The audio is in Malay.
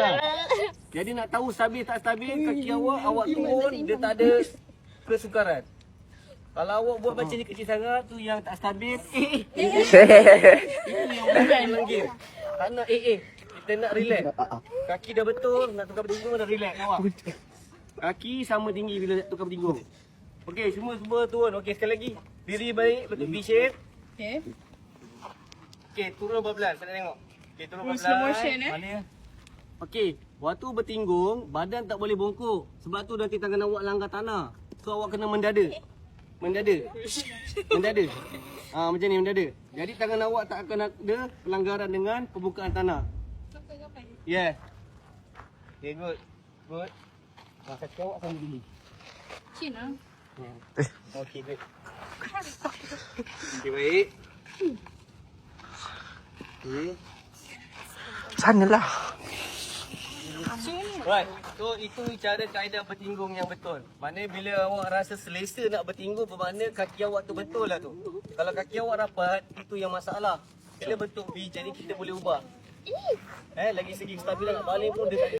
tanah. Jadi nak tahu stabil tak stabil kaki awak, awak turun dia tak ada kesukaran. Kalau awak buat macam ni kecil sangat tu yang tak stabil. Eh, eh, eh. Itu yang bukan lagi. Tak nak eh eh. Kita nak relax. Kaki dah betul, nak tukar bertinggung dah relax awak. Kaki sama tinggi bila tukar bertinggung. Okey, semua semua turun. Okey, sekali lagi. Diri baik, betul V shape. Okay. Okey, turun pelan-pelan. Saya nak tengok. Okey, turun Oh, pelan-pelan. slow motion, eh? Mana? Okey, waktu bertinggung, badan tak boleh bongkok. Sebab tu nanti tangan awak langgar tanah. So awak kena mendada. Mendada. Mendada. Ah macam ni mendada. Jadi tangan awak tak akan ada pelanggaran dengan pembukaan tanah. Yeah. Okay, good. Good. Ah, kaki awak sama dulu. Cina. Okey, good. Okey, baik. Okay. Sanalah. Right. So itu cara kaedah bertinggung yang betul. Maknanya bila awak rasa selesa nak bertinggung bermakna kaki awak tu betul lah tu. Kalau kaki awak rapat, itu yang masalah. Bila bentuk V jadi kita boleh ubah. Eh, lagi segi stabilan nak balik pun dia tak